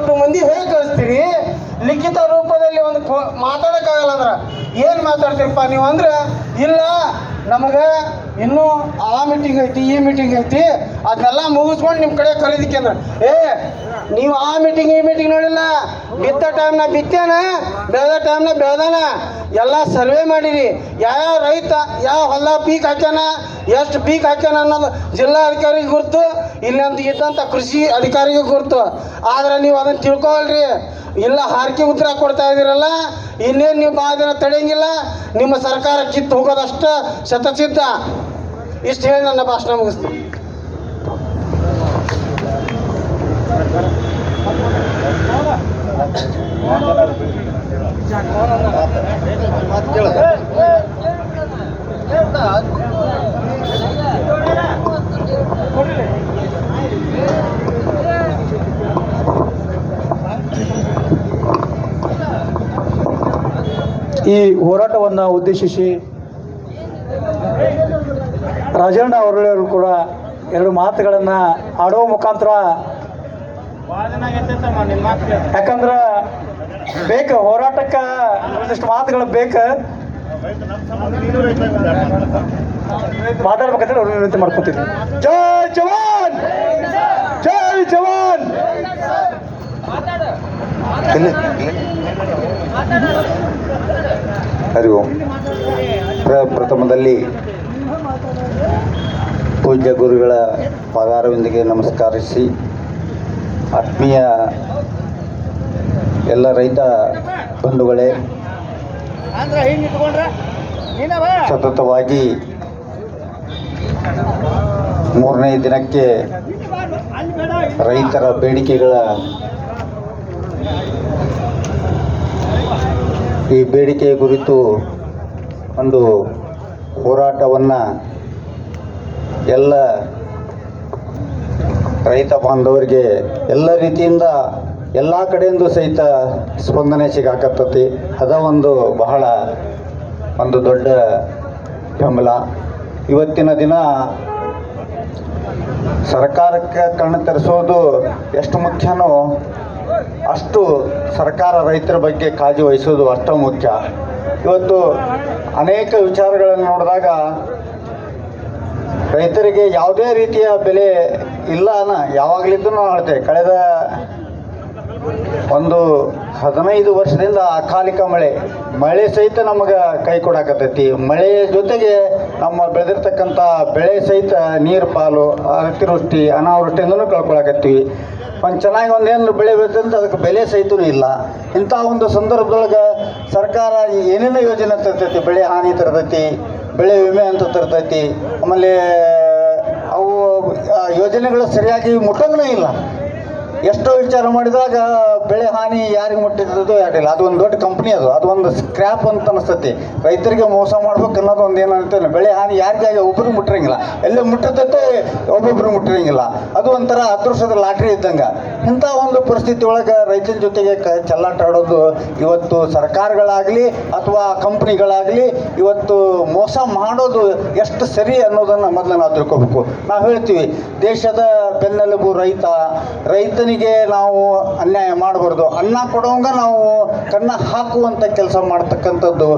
ದೊಡ್ಡ ಮಂದಿ ಹೇಗೆ ಕಳಿಸ್ತೀರಿ? ಲಿಖಿತ ರೂಪದಲ್ಲಿ ಒಂದು ಮಾತಾಡೋಕ್ಕಾಗಲ್ಲ ಅಂದ್ರೆ ಏನು ಮಾತಾಡ್ತೀರಪ್ಪ ನೀವು ಅಂದ್ರೆ, ಇಲ್ಲ, ನಮಗೆ ಇನ್ನೂ ಆ ಮೀಟಿಂಗ್ ಐತಿ, ಈ ಮೀಟಿಂಗ್ ಐತಿ, ಅದನ್ನೆಲ್ಲ ಮುಗಿಸ್ಕೊಂಡು ನಿಮ್ಮ ಕಡೆ ಕರೀದಿಕ್ಕೆ ಅಂದ್ರೆ. ಏ, ನೀವು ಆ ಮೀಟಿಂಗ್ ಈ ಮೀಟಿಂಗ್ ನೋಡಿಲ್ಲ ಬಿತ್ತ ಟೈಮ್ನ ಬಿತ್ತೇನ, ಬೆಳೆದ ಟೈಮ್ನ ಬೆಳೆದಾನ. ಎಲ್ಲ ಸರ್ವೆ ಮಾಡಿರಿ. ಯಾವ ರೈತ, ಯಾವ ಹೊಲ ಪೀಕ್ ಹಾಕ್ಯಾನ, ಎಷ್ಟು ಪೀಕ್ ಹಾಕ್ಯಾನ ಅನ್ನೋದು ಜಿಲ್ಲಾ ಅಧಿಕಾರಿಗೆ ಗುರುತು ಇಲ್ಲಂತ ಇದ್ದಂಥ ಕೃಷಿ ಅಧಿಕಾರಿಗೆ ಗುರುತು. ಆದ್ರೆ ನೀವು ಅದನ್ನು ತಿಳ್ಕೊಳ್ರಿ. ಇಲ್ಲ ಹಾರಿಕೆ ಉತ್ತರ ಕೊಡ್ತಾ ಇದ್ದೀರಲ್ಲ, ಇನ್ನೇನು ನೀವು ಭಾಳ ದಿನ ತಡೆಯಂಗಿಲ್ಲ, ನಿಮ್ಮ ಸರ್ಕಾರ ಕಿತ್ತು ಹೋಗೋದಷ್ಟ ಶತಸಿದ್ಧ ಇಷ್ಟು ಹೇಳಿ ನನ್ನ ಭಾಷಣ ಮುಗಿಸ್ತೀನಿ. ಈ ಹೋರಾಟವನ್ನು ಉದ್ದೇಶಿಸಿ ರಾಜಣ್ಣ ಅವರು ಕೂಡ ಎರಡು ಮಾತುಗಳನ್ನು ಆಡೋ ಮುಖಾಂತರ ಯಾಕಂದ್ರೆ ಬೇಕು ಹೋರಾಟಕ್ಕೆ ಒಂದಿಷ್ಟು ಮಾತುಗಳು ಬೇಕು. ಮಾತಾಡ್ಬೇಕಂದ್ರೆ ಅವರು ವಿನಂತಿ ಮಾಡ್ಕೊತೀವಿ ಜೈ ಜವಾನ್! ಜೈ ಜವಾನ್! ಹರಿ ಓಂ ಪ್ರಪ್ರಥಮದಲ್ಲಿ ಪೂಜ್ಯ ಗುರುಗಳ ಪಗಾರವೊಂದಿಗೆ ನಮಸ್ಕರಿಸಿ, ಆತ್ಮೀಯ ಎಲ್ಲ ರೈತ ಬಂಧುಗಳೇ, ಸತತವಾಗಿ ಮೂರನೇ ದಿನಕ್ಕೆ ರೈತರ ಬೇಡಿಕೆಗಳ ಈ ಬೇಡಿಕೆ ಕುರಿತು ಒಂದು ಹೋರಾಟವನ್ನು ಎಲ್ಲ ರೈತ ಬಾಂಧವರಿಗೆ ಎಲ್ಲ ರೀತಿಯಿಂದ ಎಲ್ಲ ಕಡೆಯಿಂದ ಸಹಿತ ಸ್ಪಂದನೆ ಸಿಗಾಕತ್ತತಿ. ಅದ ಒಂದು ಬಹಳ ಒಂದು ದೊಡ್ಡ ಬೆಂಬಲ. ಇವತ್ತಿನ ದಿನ ಸರ್ಕಾರಕ್ಕೆ ಕಣ್ಣು ತರಿಸೋದು ಎಷ್ಟು ಮುಖ್ಯನೋ ಅಷ್ಟು ಸರ್ಕಾರ ರೈತರ ಬಗ್ಗೆ ಕಾಳಜಿ ವಹಿಸೋದು ಅಷ್ಟು ಮುಖ್ಯ. ಇವತ್ತು ಅನೇಕ ವಿಚಾರಗಳನ್ನು ನೋಡಿದಾಗ ರೈತರಿಗೆ ಯಾವುದೇ ರೀತಿಯ ಬೆಲೆ ಇಲ್ಲ ಅನ್ನ ಯಾವಾಗಲಿದ್ದೂ ಕಳೆದ ಒಂದು ಹದಿನೈದು ವರ್ಷದಿಂದ ಅಕಾಲಿಕ ಮಳೆ ಮಳೆ ಸಹಿತ ನಮಗೆ ಕೈ ಕೊಡಾಕತ್ತೈತಿ. ಮಳೆಯ ಜೊತೆಗೆ ನಮ್ಮ ಬೆಳೆದಿರ್ತಕ್ಕಂಥ ಬೆಳೆ ಸಹಿತ ನೀರು, ಪಾಲು ಅತಿವೃಷ್ಟಿ ಅನಾವೃಷ್ಟಿಯಿಂದನೂ ಕಳ್ಕೊಳಕತ್ತೀವಿ. ಒಂದು ಚೆನ್ನಾಗಿ ಒಂದೇನು ಬೆಳೆ ಬೆಳೆದಂತ ಅದಕ್ಕೆ ಬೆಲೆ ಸಹಿತ ಇಲ್ಲ. ಇಂಥ ಒಂದು ಸಂದರ್ಭದೊಳಗೆ ಸರ್ಕಾರ ಏನೇನೋ ಯೋಜನೆ ತರ್ತೈತಿ? ಬೆಳೆ ಹಾನಿ ತರ್ತೈತಿ, ಬೆಳೆ ವಿಮೆ ಅಂತ ತರ್ತೈತಿ. ಆಮೇಲೆ ಅವು ಯೋಜನೆಗಳು ಸರಿಯಾಗಿ ಮುಟ್ಟಂಗನೇ ಇಲ್ಲ. ಎಷ್ಟೋ ವಿಚಾರ ಮಾಡಿದಾಗ ಬೆಳೆ ಹಾನಿ ಯಾರಿಗೆ ಮುಟ್ಟಿದ್ದು ಯಾರಿಲ್ಲ. ಅದು ಒಂದು ದೊಡ್ಡ ಕಂಪ್ನಿ ಅದು. ಅದು ಒಂದು ಸ್ಕ್ರ್ಯಾಪ್ ಅಂತ ಅನಿಸ್ತತಿ. ರೈತರಿಗೆ ಮೋಸ ಮಾಡ್ಬೇಕು ಅನ್ನೋದು ಒಂದು ಏನಂತ ಬೆಳೆ ಹಾನಿ ಯಾರಿಗೆ ಒಬ್ಬರು ಮುಟ್ಟಿರಂಗಿಲ್ಲ ಎಲ್ಲ ಮುಟ್ಟತೈತೆ ಒಬ್ಬೊಬ್ರು ಮುಟ್ಟಿರಂಗಿಲ್ಲ ಅದು ಒಂಥರ ಅದೃಷ್ಟದ ಲಾಟ್ರಿ ಇದ್ದಂಗೆ. ಇಂಥ ಒಂದು ಪರಿಸ್ಥಿತಿ ಒಳಗೆ ರೈತನ ಜೊತೆಗೆ ಕ ಚೆಲ್ಲಾಟ ಆಡೋದು ಇವತ್ತು ಸರ್ಕಾರಗಳಾಗಲಿ ಅಥವಾ ಕಂಪ್ನಿಗಳಾಗಲಿ ಇವತ್ತು ಮೋಸ ಮಾಡೋದು ಎಷ್ಟು ಸರಿ ಅನ್ನೋದನ್ನು ಮೊದಲು ನಾವು ತಿಳ್ಕೊಬೇಕು. ನಾವು ಹೇಳ್ತೀವಿ, ದೇಶದ ಬೆನ್ನೆಲುಬು ರೈತ. ರೈತನಿಗೆ ನಾವು ಅನ್ಯಾಯ ಮಾಡಬಾರ್ದು. ಅನ್ನ ಕೊಡೋಂಗ ನಾವು ಕನ್ನ ಹಾಕುವಂಥ ಕೆಲಸ ಮಾಡ್ತಕ್ಕಂಥದ್ದು